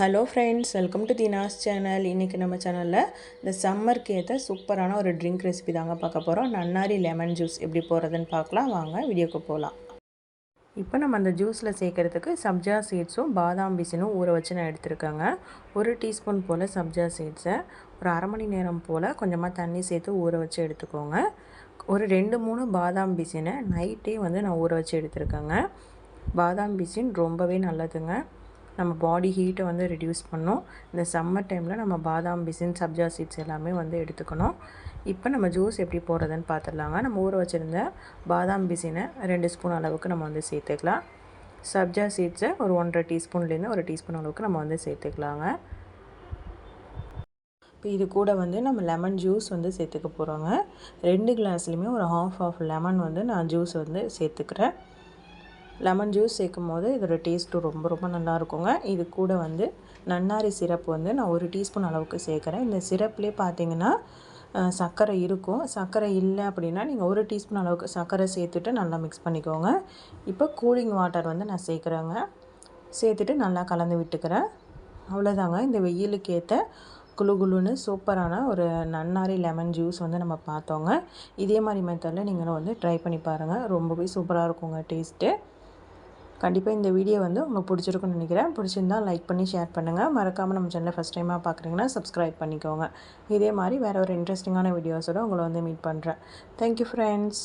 Hello friends welcome to Deena's channel இன்றைக்கி நம்ம சேனலில் இந்த சம்மருக்கு ஏற்ற சூப்பரான ஒரு ட்ரிங்க் ரெசிபி தாங்க பார்க்க போகிறோம் நன்னாரி லெமன் ஜூஸ் எப்படி போகிறதுன்னு பார்க்கலாம். வாங்க வீடியோக்கு போகலாம் இப்போ நம்ம அந்த ஜூஸில் சேர்க்குறதுக்கு சப்ஜா சீட்ஸும் பாதாம் பிசினும் ஊற வச்சு நான் எடுத்துருக்கேங்க. ஒரு டீஸ்பூன் போல் சப்ஜா சீட்ஸை ஒரு அரை மணி நேரம் போல் கொஞ்சமாக தண்ணி சேர்த்து ஊற வச்சு எடுத்துக்கோங்க. ஒரு ரெண்டு மூணு பாதாம் பிசினை நைட்டே வந்து நான் ஊற வச்சு எடுத்துருக்கேங்க. பாதாம் பிசின் ரொம்பவே நல்லதுங்க. நம்ம பாடி ஹீட்டை வந்து ரெடியூஸ் பண்ணும். இந்த சம்மர் டைமில் நம்ம பாதாம் பிசின் சப்ஜா சீட்ஸ் எல்லாமே வந்து எடுத்துக்கணும். இப்போ நம்ம ஜூஸ் எப்படி போடுறதுன்னு பார்த்துடலாங்க. நம்ம ஊற வச்சுருந்த பாதாம் பிசினை ரெண்டு ஸ்பூன் அளவுக்கு நம்ம வந்து சேர்த்துக்கலாம். சப்ஜா சீட்ஸை ஒரு ஒன்றரை டீஸ்பூன்லேருந்து ஒரு டீஸ்பூன் அளவுக்கு நம்ம வந்து சேர்த்துக்கலாங்க. இப்போ இது கூட வந்து நம்ம லெமன் ஜூஸ் வந்து சேர்த்துக்க போகிறோங்க ரெண்டு கிளாஸ்லேயுமே ஒரு ஹாஃப் ஆஃப் லெமன் வந்து நான் ஜூஸ் வந்து சேர்த்துக்கிறேன். லெமன் ஜூஸ் சேர்க்கும் போது இதோட டேஸ்ட்டு ரொம்ப ரொம்ப நல்லா இருக்குங்க. இது கூட வந்து நன்னாரி சிரப் வந்து நான் ஒரு டீஸ்பூன் அளவுக்கு சேர்க்குறேன். இந்த சிரப்லேயே பார்த்தீங்கன்னா சர்க்கரை இருக்கும். சர்க்கரை இல்லை அப்படின்னா நீங்கள் ஒரு டீஸ்பூன் அளவுக்கு சர்க்கரை சேர்த்துட்டு நல்லா மிக்ஸ் பண்ணிக்கோங்க. இப்போ கூலிங் வாட்டர் வந்து நான் சேர்க்குறேங்க. சேர்த்துட்டு நல்லா கலந்து விட்டுக்கிறேன். அவ்வளோதாங்க இந்த வெயிலுக்கு ஏற்ற குழு குழுன்னு சூப்பரான ஒரு நன்னாரி லெமன் ஜூஸ் வந்து நம்ம பார்த்தோங்க. இதே மாதிரி மெத்தடில் நீங்களும் வந்து ட்ரை பண்ணி பாருங்கள் ரொம்பவே சூப்பராக இருக்குங்க டேஸ்ட்டு கண்டிப்பாக இந்த வீடியோ வந்து உங்களுக்கு பிடிச்சிருக்குன்னு நினைக்கிறேன். பிடிச்சிருந்தால் லைக் பண்ணி ஷேர் பண்ணுங்கள் மறக்காமல் நம்ம சேனலை ஃபஸ்ட் டைமாக பார்க்குறீங்கன்னா சப்ஸ்கிரைப் பண்ணிக்கோங்க. இதே மாதிரி வேறு ஒரு இன்ட்ரெஸ்டிங்கான வீடியோஸோடு உங்களை வந்து மீட் பண்ணுறேன் தேங்க்யூ ஃப்ரெண்ட்ஸ்